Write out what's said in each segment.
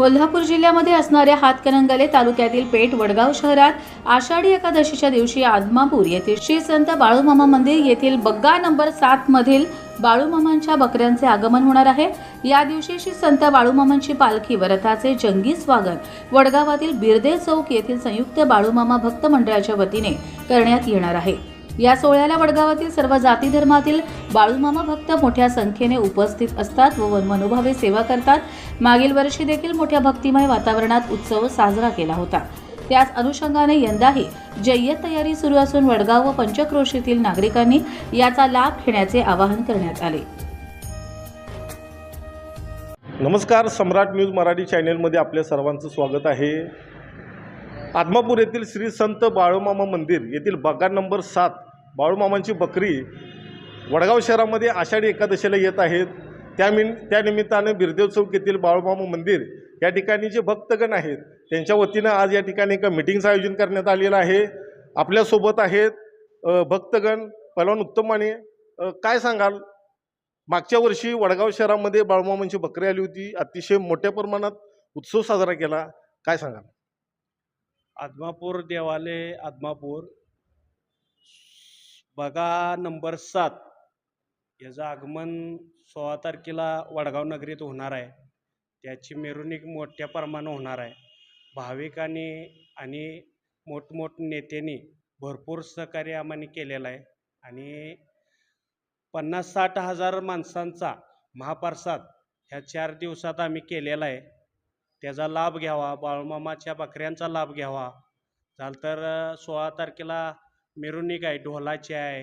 कोल्हापूर जिल्ह्यामध्ये असणाऱ्या हातकणंगले तालुक्यातील पेठ वडगाव शहरात आषाढी एकादशीच्या दिवशी आदमापूर येथील श्री संत बाळूमामा मंदिर येथील बग्गा नंबर सात मधील बाळूमामांच्या बकऱ्यांचे आगमन होणार आहे. या दिवशी श्री संत बाळूमामांची पालखी व रथाचे जंगी स्वागत वडगावातील बिरदे चौक येथील संयुक्त बाळूमामा भक्त मंडळाच्या वतीने करण्यात येणार आहे. या सोहळ्याला वडगावातील सर्व जाती धर्मातील बाळूमामा भक्त मोठ्या संख्येने उपस्थित असतात व मनोभावे सेवा करतात. मागील वर्षी देखील मोठ्या भक्तिमय वातावरणात उत्सव साजरा केला होता. त्याच अनुषंगाने यंदाही जय्यत तयारी सुरू असून वडगाव व पंचक्रोशीतील नागरिकांनी याचा लाभ घेण्याचे आवाहन करण्यात आले. नमस्कार सम्राट न्यूज मराठी चॅनेलमध्ये आपल्या सर्वांचं स्वागत आहे. आदमापूर येथील श्री संत बाळूमामा मंदिर येथील बग्गा नंबर सात बाळूमामांची बकरी वडगाव शहरामध्ये आषाढी एकादशीला येत आहेत. त्यामि त्यानिमित्तानं बिरदेव चौक येथील बाळूमामा मंदिर या ठिकाणी जे भक्तगण आहेत त्यांच्या वतीनं आज या ठिकाणी एका मिटिंगचं आयोजन करण्यात आलेलं आहे. आपल्यासोबत आहेत भक्तगण पहलवान उत्तम माने. काय सांगाल? मागच्या वर्षी वडगाव शहरामध्ये बाळूमामांची बकरी आली होती. अतिशय मोठ्या प्रमाणात उत्सव साजरा केला. काय सांगाल? आदमापूर देवालय आदमापूर. बघा नंबर सात. याचं आगमन सोळा तारखेला वडगाव नगरीत होणार आहे. त्याची मिरवणूक मोठ्या प्रमाणात होणार आहे. भाविकांनी आणि मोठमोठ नेत्यांनी भरपूर सहकार्य आम्हाला केलेलं आहे. आणि पन्नास साठ हजार माणसांचा महाप्रसाद ह्या चार दिवसात आम्ही केलेला आहे. त्याचा लाभ घ्यावा. बाळूमामाच्या बकऱ्यांचा लाभ घ्यावा. झालं तर सोळा तारखेला मिरवणूक आहे ढोलाची आहे.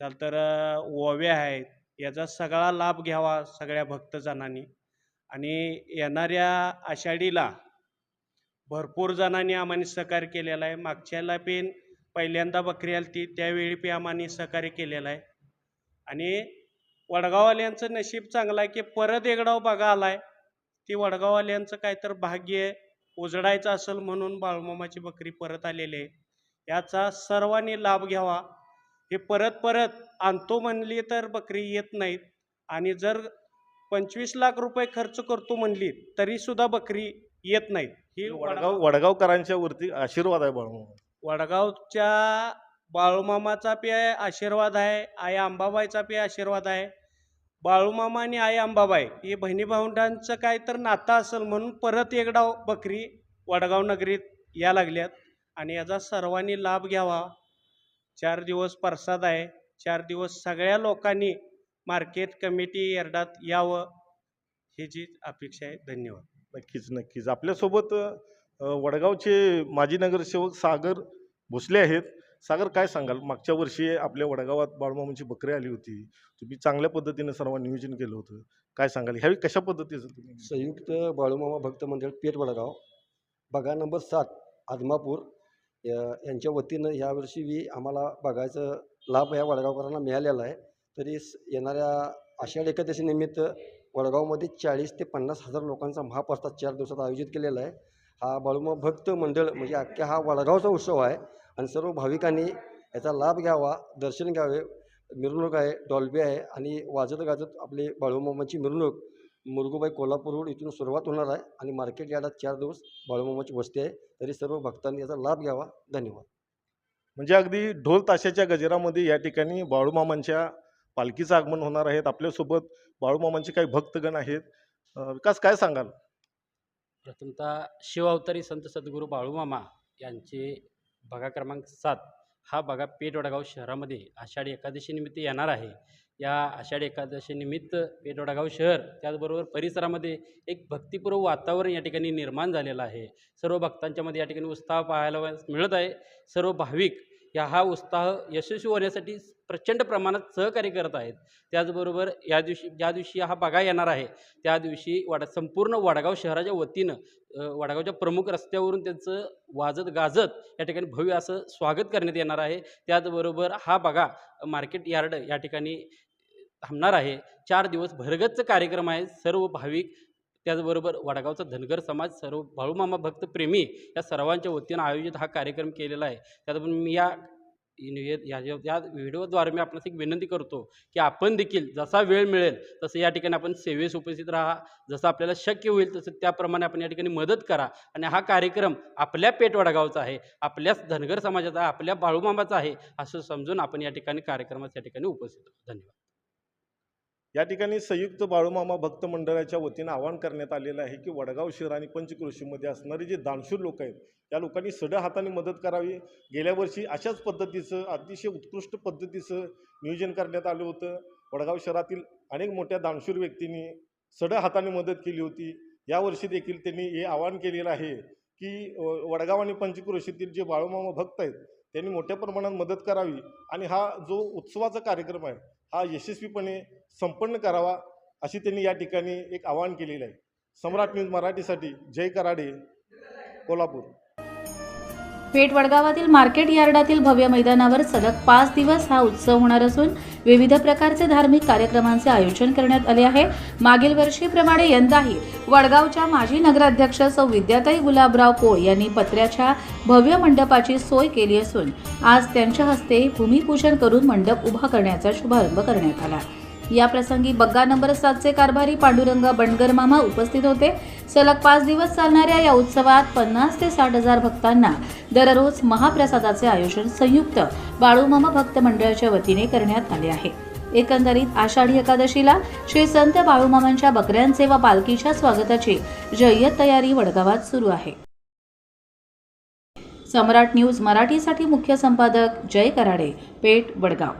झालं तर ओवे ओव्या आहेत. याचा सगळा लाभ घ्यावा सगळ्या भक्तजनांनी. आणि येणाऱ्या आषाढीला भरपूर जणांनी आम्हाला सहकार्य केलेलं आहे. मागच्याला पण पहिल्यांदा बकरी आली ती त्यावेळी पण आम्हाला सहकार्य केलेलं आहे. आणि वडगाववाल्यांचं नशीब चांगलं आहे की परत एकडाव बघा आहे ती वडगाववाल्यांचं काय तर भाग्य उजडायचं असेल म्हणून बाळूमामाची बकरी परत आलेली आहे. याचा सर्वांनी लाभ घ्यावा. हे परत परत आणतो म्हणली तर बकरी येत नाहीत. आणि जर पंचवीस लाख रुपये खर्च करतो म्हणली तरी सुद्धा बकरी येत नाहीत. ही वडगाव वडगाव वडगावकरांच्या वरती आशीर्वाद आहे बाळूमामा. वडगावच्या बाळूमामाचा बी आशीर्वाद आहे. आई अंबाबाईचा बी आशीर्वाद आहे. बाळूमामा आणि आई अंबाबाई हे बहिणी भावंडांचं काय तर नातं असेल म्हणून परत एकदा बकरी वडगाव नगरीत या लागल्यात आणि याचा सर्वांनी लाभ घ्यावा. चार दिवस प्रसाद आहे. चार दिवस सगळ्या लोकांनी मार्केट कमिटी यार्डात यावं ही जी अपेक्षा आहे. धन्यवाद. नक्कीच नक्कीच. आपल्यासोबत वडगावचे माजी नगरसेवक सागर भोसले आहेत. सागर काय सांगाल? मागच्या वर्षी आपल्या वडगावात बाळमामांची बकरी आली होती. तुम्ही चांगल्या पद्धतीने सर्व नियोजन केलं होतं. काय सांगाल? ह्यावेळी कशा पद्धतीचं तुम्ही? संयुक्त बाळूमामा भक्त मंडळ पेठ वडगाव बघा नंबर सात आदमापूर. यांच्या वतीनं यावर्षी बी आम्हाला बघायचं लाभ या वडगावकरांना मिळालेला आहे. तरी स- येणाऱ्या आषाढ एकादशी निमित्त वडगावमध्ये चाळीस ते पन्नास हजार लोकांचा महाप्रसाद चार दिवसात आयोजित केलेला आहे. हा बाळूमा भक्त मंडळ म्हणजे अख्ख्या हा वडगावचा उत्सव आहे. आणि सर्व भाविकांनी याचा लाभ घ्यावा दर्शन घ्यावे. मिरवणूक आहे डॉल्बी आहे आणि वाजत गाजत आपली बाळूमामाची मिरवणूक मुरगुबाई कोल्हापूर रोड इथून सुरुवात होणार आहे आणि मार्केट यार्डात चार दिवस बाळूमामाची वस्ती आहे. तरी सर्व भक्तांनी याचा लाभ घ्यावा. धन्यवाद. म्हणजे अगदी ढोल ताशाच्या गजरामध्ये या ठिकाणी बाळूमामांच्या पालखीचं आगमन होणार आहेत आपल्यासोबत बाळूमामांचे काही भक्तगण आहेत. विकास काय सांगाल? प्रथमतः शिवअवतारी संत सद्गुरू बाळूमामा यांचे बघा क्रमांक सात. हा बघा पेठ वडगाव शहरामध्ये आषाढी एकादशीनिमित्त येणार आहे. या आषाढी एकादशीनिमित्त पेठ वडगाव शहर त्याचबरोबर परिसरामध्ये एक भक्तिपूर्व वातावरण या ठिकाणी निर्माण झालेलं आहे. सर्व भक्तांच्यामध्ये या ठिकाणी उत्साह पाहायला मिळत आहे. सर्व भाविक या हा उत्साह यशस्वी होण्यासाठी प्रचंड प्रमाणात सहकार्य करत आहेत. त्याचबरोबर या दिवशी ज्या दिवशी हा बघा येणार आहे त्या दिवशी वाडा संपूर्ण वडगाव शहराच्या वतीनं अ, वडगावच्या प्रमुख रस्त्यावरून त्यांचं वाजत गाजत या ठिकाणी भव्य असं स्वागत करण्यात येणार आहे. त्याचबरोबर हा बघा मार्केट यार्ड या ठिकाणी थांबणार आहे. चार दिवस भरगतचं कार्यक्रम आहे. सर्व भाविक त्याचबरोबर वडगावचा धनगर समाज सर्व बाळूमामा भक्त प्रेमी या सर्वांच्या वतीनं आयोजित हा कार्यक्रम केलेला आहे. त्याचबरोबर मी या या या व्हिडिओद्वारे मी आपणास एक विनंती करतो की आपण देखील जसा वेळ मिळेल तसं या ठिकाणी आपण सेवेस उपस्थित राहा. जसं आपल्याला शक्य होईल तसं त्याप्रमाणे आपण या ठिकाणी मदत करा. आणि हा कार्यक्रम आपल्या पेटवडगावचा आहे आपल्याच धनगर समाजाचा आहे आपल्या बाळूमामाचा आहे असं समजून आपण या ठिकाणी कार्यक्रमात या ठिकाणी उपस्थित धन्यवाद. या ठिकाणी संयुक्त बाळूमामा भक्त मंडळाच्या वतीनं आवाहन करण्यात आलेलं आहे की वडगाव शहर आणि पंचकृषीमध्ये असणारे जे दानशूर लोक आहेत त्या लोकांनी सड हाताने मदत करावी. गेल्या वर्षी अशाच पद्धतीचं अतिशय उत्कृष्ट पद्धतीचं नियोजन करण्यात आलं होतं. वडगाव शहरातील अनेक मोठ्या दानशूर व्यक्तींनी सड हाताने मदत केली होती. यावर्षी देखील त्यांनी हे आवाहन केलेलं आहे की वडगाव आणि पंचकृषीतील जे बाळूमामा भक्त आहेत त्यांनी मोठ्या प्रमाणात मदत करावी आणि हा जो उत्सवाचा कार्यक्रम आहे हा यशस्वीपणे संपन्न करावा अशी त्यांनी या ठिकाणी एक आवाहन केलेलं आहे. सम्राट न्यूज मराठीसाठी जय कराडे कोल्हापूर. पेठ वडगावातील मार्केट यार्डातील भव्य मैदानावर सलग पाच दिवस हा उत्सव होणार असून विविध प्रकारचे धार्मिक कार्यक्रमांचे आयोजन करण्यात आले आहे. मागील वर्षीप्रमाणे यंदाही वडगावच्या माजी नगराध्यक्ष सौ विद्याताई गुलाबराव पोळ यांनी पत्र्याच्या भव्य मंडपाची सोय केली असून आज त्यांच्या हस्ते भूमिपूजन करून मंडप उभा करण्याचा शुभारंभ करण्यात आला. या प्रसंगी बग्गा नंबर सातचे कारभारी पांडुरंग बंडगरमामा उपस्थित होते. सलग पाच दिवस चालणाऱ्या या उत्सवात पन्नास ते साठ हजार भक्तांना दररोज महाप्रसादाचे आयोजन संयुक्त बाळूमामा भक्त मंडळाच्या वतीने करण्यात आले आहे. एकंदरीत आषाढी एकादशीला श्री संत बाळूमामांच्या बकऱ्यांचे व पालखीच्या स्वागताची जय्यत तयारी वडगावात सुरू आहे. सम्राट न्यूज मराठीसाठी मुख्य संपादक जय कराडे पेठ वडगाव.